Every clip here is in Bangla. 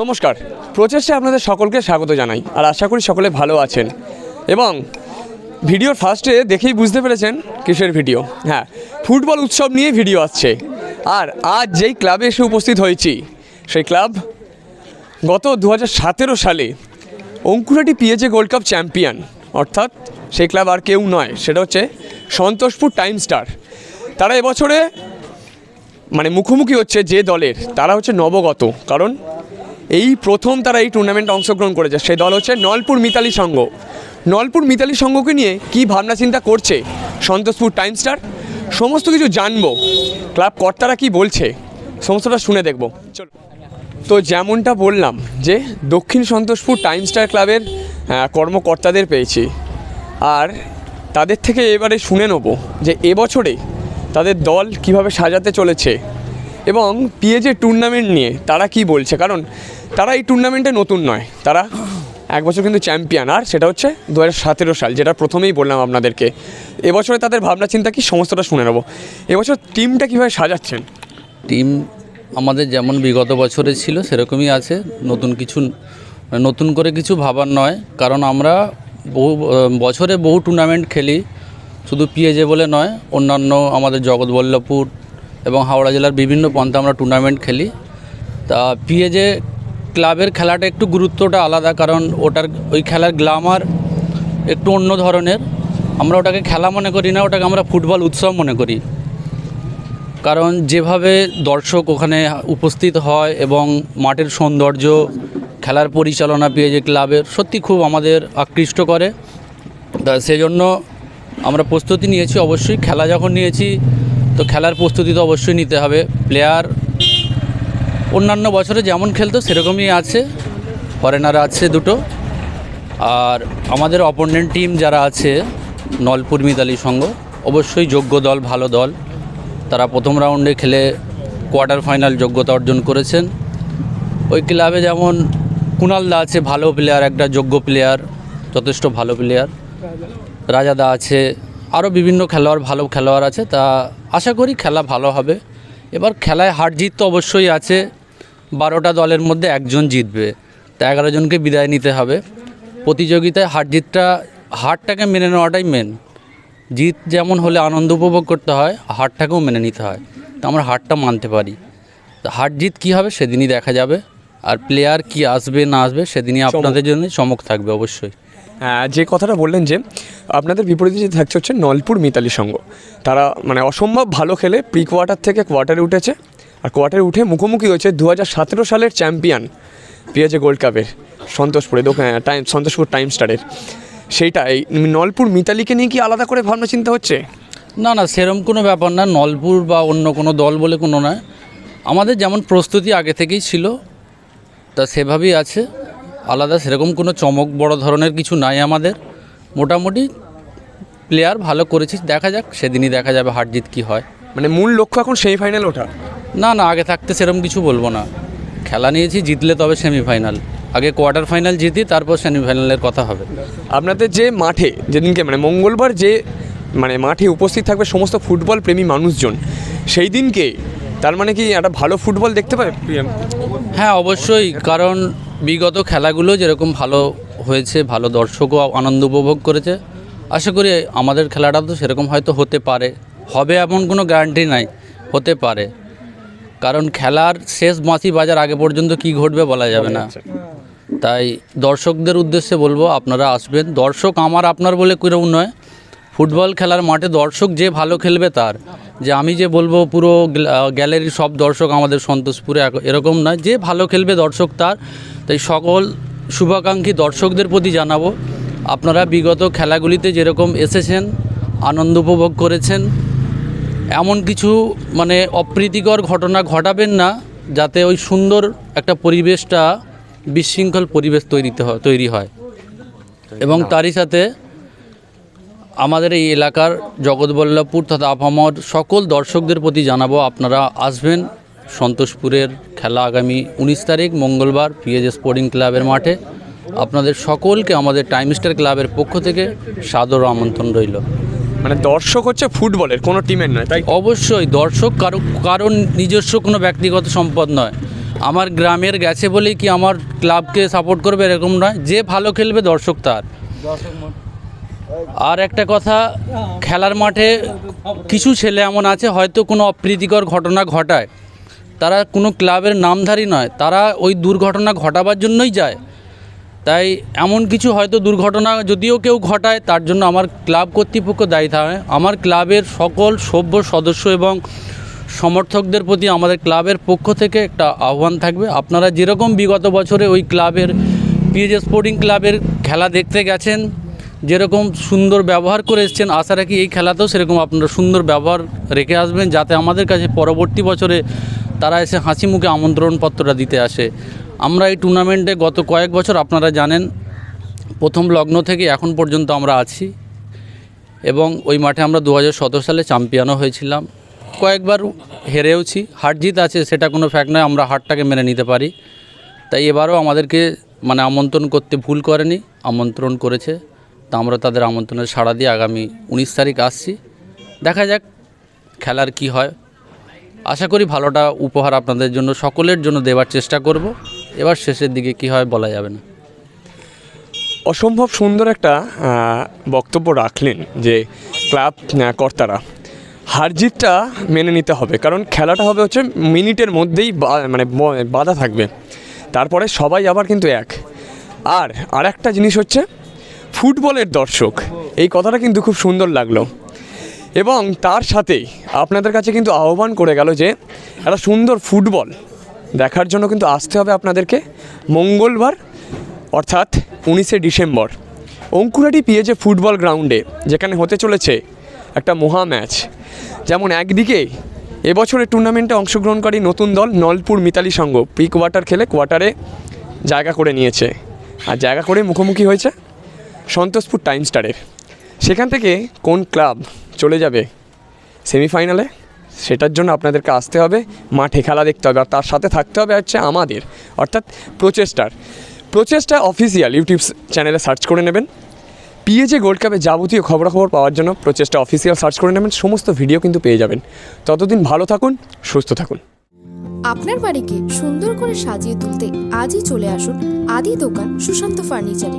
নমস্কার। প্রচেষ্টায় আপনাদের সকলকে স্বাগত জানাই, আর আশা করি সকলে ভালো আছেন। এবং ভিডিওর ফার্স্টে দেখেই বুঝতে পেরেছেন কিসের ভিডিও। হ্যাঁ ফুটবল উৎসব নিয়ে ভিডিও আসছে। আর আজ যেই ক্লাবে এসে উপস্থিত হয়েছি, সেই ক্লাব গত দু সালে অঙ্কুরাটি পিএজে গোল্ড কাপ চ্যাম্পিয়ন অর্থাৎ সেই ক্লাব আর কেউ নয়, সেটা হচ্ছে সন্তোষপুর টাইম স্টার তারা এবছরে মানে মুখোমুখি হচ্ছে যে দলের, তারা হচ্ছে নবগত। কারণ এই প্রথম তারা এই টুর্নামেন্টে অংশগ্রহণ করেছে। সেই দল হচ্ছে নলপুর মিতালি সংঘ। নলপুর মিতালি সংঘকে নিয়ে কি ভাবনা চিন্তা করছে? Santoshpur time star. সমস্ত কিছু জানব। ক্লাব কর্তারা কি বলছে? সমস্তটা শুনে দেখব। চলো। তো যেমনটা বললাম যে দক্ষিণ সন্তোষপুর টাইম স্টার ক্লাবের কর্মকর্তাদের পেয়েছি। আর তাদের থেকে এবারে শুনে নেব যে এবছরে তাদের দল কীভাবে সাজাতে চলেছে। এবং পিএজে টুর্নামেন্ট নিয়ে তারা কি বলছে? কারণ তারা এই টুর্নামেন্টে নতুন নয়। তারা এক বছর কিন্তু চ্যাম্পিয়ন আর সেটা হচ্ছে দু হাজার সতেরো সাল, যেটা প্রথমেই বললাম আপনাদেরকে। এবছরে তাদের ভাবনা চিন্তা কি সমস্তটা শুনে নেব। এবছর টিমটা কীভাবে সাজাচ্ছেন? টিম আমাদের যেমন বিগত বছরে ছিল, সেরকমই আছে। নতুন কিছু, নতুন করে কিছু ভাবার নয়। কারণ আমরা বহু, বছরে বহু টুর্নামেন্ট খেলি। শুধু পিএজে বলে নয়, অন্যান্য আমাদের জগৎবল্লভপুর এবং হাওড়া জেলার বিভিন্ন পন্থা আমরা টুর্নামেন্ট খেলি। তা পিএজে ক্লাবের খেলাটা একটু গুরুত্বটা আলাদা, কারণ ওটার ওই খেলার গ্লামার একটু অন্য ধরনের। আমরা ওটাকে খেলা মনে করি না, ওটাকে আমরা ফুটবল উৎসব মনে করি। কারণ যেভাবে দর্শক ওখানে উপস্থিত হয় এবং মাঠের সৌন্দর্য, খেলার পরিচালনা পেয়ে ক্লাবের সত্যি খুব আমাদের আকৃষ্ট করে। তা সেজন্য আমরা প্রস্তুতি নিয়েছি, অবশ্যই। খেলা যখন নিয়েছি তো খেলার প্রস্তুতি তো অবশ্যই নিতে হবে। প্লেয়ার অন্যান্য বছরে যেমন খেলতো, সেরকমই আছে। ফরেনার আছে দুটো। আর আমাদের অপোনেন্ট টিম যারা আছে, নলপুর মিতালি সংঘ, অবশ্যই যোগ্য দল, ভালো দল। তারা প্রথম রাউন্ডে খেলে কোয়ার্টার ফাইনাল যোগ্যতা অর্জন করেছেন। ওই ক্লাবে যেমন কুণালদা আছে, ভালো প্লেয়ার একটা যোগ্য প্লেয়ার যথেষ্ট ভালো প্লেয়ার রাজাদা আছে আরও বিভিন্ন খেলোয়াড় ভালো খেলোয়াড় আছে তা আশা করি খেলা ভালো হবে। এবার খেলায় হার জিত তো অবশ্যই আছে। বারোটা দলের মধ্যে একজন জিতবে তা এগারো জনকে বিদায় নিতে হবে। প্রতিযোগিতায় হার জিতটা হারটাকে মেনে নেওয়াটাই মেন জিত যেমন হলে আনন্দ উপভোগ করতে হয় হারটাকেও মেনে নিতে হয়। তো আমরা হারটা মানতে পারি। তো হার জিত কী হবে সেদিনই দেখা যাবে। আর প্লেয়ার কি আসবে না আসবে সেদিনই আপনাদের জন্য চমক থাকবে অবশ্যই। যে কথাটা বললেন যে আপনাদের বিপরীতে যে থাকছে হচ্ছে নলপুর মিতালি সংঘ। তারা মানে অসম্ভব ভালো খেলে প্রি কোয়ার্টার থেকে কোয়ার্টারে উঠেছে। আর কোয়ার্টারে উঠে মুখোমুখি হয়েছে দু হাজার সতেরো সালের চ্যাম্পিয়ন পিএজে গোল্ড কাপের সন্তোষপুরে টাইম সন্তোষপুর টাইম স্টারের সেইটা, এই নলপুর মিতালিকে নিয়ে কি আলাদা করে ভাবনা চিন্তা হচ্ছে? না না, সেরম কোনো ব্যাপার না। নলপুর বা অন্য কোনো দল বলে কোনো নয়। আমাদের যেমন প্রস্তুতি আগে থেকেই ছিল, তা সেভাবেই আছে। আলাদা সেরকম কোনো চমক বড় ধরনের কিছু নাই আমাদের। মোটামুটি প্লেয়ার ভালো করেছিস দেখা যাক সেদিনই দেখা যাবে হার জিত কী হয়। মানে মূল লক্ষ্য এখন সেমিফাইনাল ওঠা না না আগে থাকতে সেরকম কিছু বলব না। খেলা নিয়েছি জিতলে তবে সেমিফাইনাল আগে কোয়ার্টার ফাইনাল জিতি তারপর সেমিফাইনালের কথা হবে। আপনাদের যে মাঠে যেদিনকে মানে মঙ্গলবার যে মানে মাঠে উপস্থিত থাকবে সমস্ত ফুটবল প্রেমী মানুষজন সেই দিনকে তার মানে কি একটা ভালো ফুটবল দেখতে পাবে? হ্যাঁ অবশ্যই কারণ বিগত খেলাগুলো যেরকম ভালো হয়েছে ভালো দর্শকও আনন্দ উপভোগ করেছে আশা করি আমাদের খেলাটা তো সেরকম হয়তো হতে পারে। হবে এমন কোনো গ্যারান্টি নাই হতে পারে। কারণ খেলার শেষ বাঁশি বাজার আগে পর্যন্ত কি ঘটবে বলা যাবে না। তাই দর্শকদের উদ্দেশ্যে বলব আপনারা আসবেন। দর্শক আমার আপনার বলে কেউ নয় ফুটবল খেলার মাঠে দর্শক যে ভালো খেলবে তার। যে আমি যে বলব পুরো গ্যালারির সব দর্শক আমাদের সন্তোষপুরে এরকম নয়। যে ভালো খেলবে দর্শক তার। তাই সকল শুভাকাঙ্ক্ষী দর্শকদের প্রতি জানাব আপনারা বিগত খেলাগুলিতে যেরকম এসেছেন আনন্দ উপভোগ করেছেন এমন কিছু মানে অপ্রীতিকর ঘটনা ঘটাবেন না যাতে ওই সুন্দর একটা পরিবেশটা বিশৃঙ্খল পরিবেশ তৈরিতে হয় তৈরি হয়। এবং তারই সাথে আমাদের এই এলাকার জগৎবল্লভপুর তথা আপামর সকল দর্শকদের প্রতি জানাব আপনারা আসবেন সন্তোষপুরের খেলা আগামী উনিশ তারিখ মঙ্গলবার পিএজ স্পোর্টিং ক্লাবের মাঠে। আপনাদের সকলকে আমাদের টাইম স্টার ক্লাবের পক্ষ থেকে সাদর আমন্ত্রণ রইল। মানে দর্শক হচ্ছে ফুটবলের কোনো টিমের নয় তাই অবশ্যই দর্শক কারও কারণ নিজস্ব কোনো ব্যক্তিগত সম্পদ নয়। আমার গ্রামের গেছে বলেই কি আমার ক্লাবকে সাপোর্ট করবে এরকম নয় যে ভালো খেলবে দর্শক তার। আর একটা কথা, খেলার মাঠে কিছু ছেলে এমন আছে, হয়তো কোনো অপ্রীতিকর ঘটনা ঘটায়। তারা কোনো ক্লাবের নামধারী নয়, তারা ওই দুর্ঘটনা ঘটাবার জন্যই যায়। তাই এমন কিছু হয়তো দুর্ঘটনা যদিও কেউ ঘটায়, তার জন্য আমার ক্লাব কর্তৃপক্ষ দায়ী থাকে আমার ক্লাবের সকল সভ্য সদস্য এবং সমর্থকদের প্রতি আমাদের ক্লাবের পক্ষ থেকে একটা আহ্বান থাকবে। আপনারা যেরকম বিগত বছরে ওই ক্লাবের পিএজ স্পোর্টিং ক্লাবের খেলা দেখতে গেছেন যেরকম সুন্দর ব্যবহার করে এসছেন, আশা রাখি এই খেলাতেও সেরকম আপনারা সুন্দর ব্যবহার রেখে আসবেন যাতে আমাদের কাছে পরবর্তী বছরে তারা এসে হাসি মুখে আমন্ত্রণপত্রটা দিতে আসে। আমরা এই টুর্নামেন্টে গত কয়েক বছর আপনারা জানেন, প্রথম লগ্ন থেকে এখন পর্যন্ত আমরা আছি এবং ওই মাঠে আমরা দু হাজার সতেরো সালে চ্যাম্পিয়নও হয়েছিলাম। কয়েকবার হেরেওছি, হার জিত আছে সেটা কোনো ফ্যাক্ট নয়, আমরা হারটাকে মেনে নিতে পারি। তাই এবারও আমাদেরকে মানে আমন্ত্রণ করতে ভুল করেনি, আমন্ত্রণ করেছে। তা আমরা তাদের আমন্ত্রণে সাড়া দিয়ে আগামী উনিশ তারিখ আসছি। দেখা যাক খেলার কি হয়। আশা করি ভালোটা উপহার আপনাদের জন্য, সকলের জন্য দেওয়ার চেষ্টা করব। এবার শেষের দিকে কি হয় বলা যাবে না। অসম্ভব সুন্দর একটা বক্তব্য রাখলেন যে ক্লাব কর্তারা। হার জিতটা মেনে নিতে হবে, কারণ খেলাটা হবে হচ্ছে মিনিটের মধ্যেই মানে বাধা থাকবে। তারপরে সবাই আবার কিন্তু এক। আর আর একটা জিনিস হচ্ছে ফুটবলের দর্শক। এই কথাটা কিন্তু খুব সুন্দর লাগল। এবং তার সাথেই আপনাদের কাছে কিন্তু আহ্বান করে গেল যে, একটা সুন্দর ফুটবল দেখার জন্য কিন্তু আসতে হবে আপনাদেরকে মঙ্গলবার, অর্থাৎ উনিশে ডিসেম্বর। অঙ্কুরাটি পিএজে ফুটবল গ্রাউন্ডে, যেখানে হতে চলেছে একটা মহা ম্যাচ। যেমন একদিকে এবছরের টুর্নামেন্টে অংশগ্রহণকারী নতুন দল নলপুর মিতালি সংঘ প্রি কোয়ার্টার খেলে কোয়ার্টারে জায়গা করে নিয়েছে। আর জায়গা করে মুখোমুখি হয়েছে। সন্তোষপুর টাইম স্টারের সেখান থেকে কোন ক্লাব চলে যাবে সেমিফাইনালে, সেটার জন্য আপনাদেরকে আসতে হবে, মাঠে খেলা দেখতে হবে, আর তার সাথে থাকতে হবে হচ্ছে আমাদের, অর্থাৎ প্রচেষ্টার। প্রচেষ্টা অফিসিয়াল ইউটিউব চ্যানেলে সার্চ করে নেবেন। পিএজে গোল্ড কাপে যাবতীয় খবরাখবর পাওয়ার জন্য প্রচেষ্টা অফিসিয়াল সার্চ করে নেবেন, সমস্ত ভিডিও কিন্তু পেয়ে যাবেন। ততদিন ভালো থাকুন, সুস্থ থাকুন। আপনার বাড়িকে সুন্দর করে সাজিয়ে তুলতে আজই চলে আসুন আদি দোকান সুশান্ত ফার্নিচারে।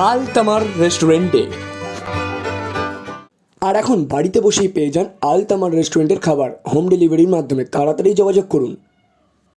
আল তামার রেস্টুরেন্টে। আর এখন বাড়িতে বসেই পেয়ে যান আল তামার রেস্টুরেন্টের খাবার হোম ডেলিভারির মাধ্যমে। তাড়াতাড়ি যোগাযোগ করুন।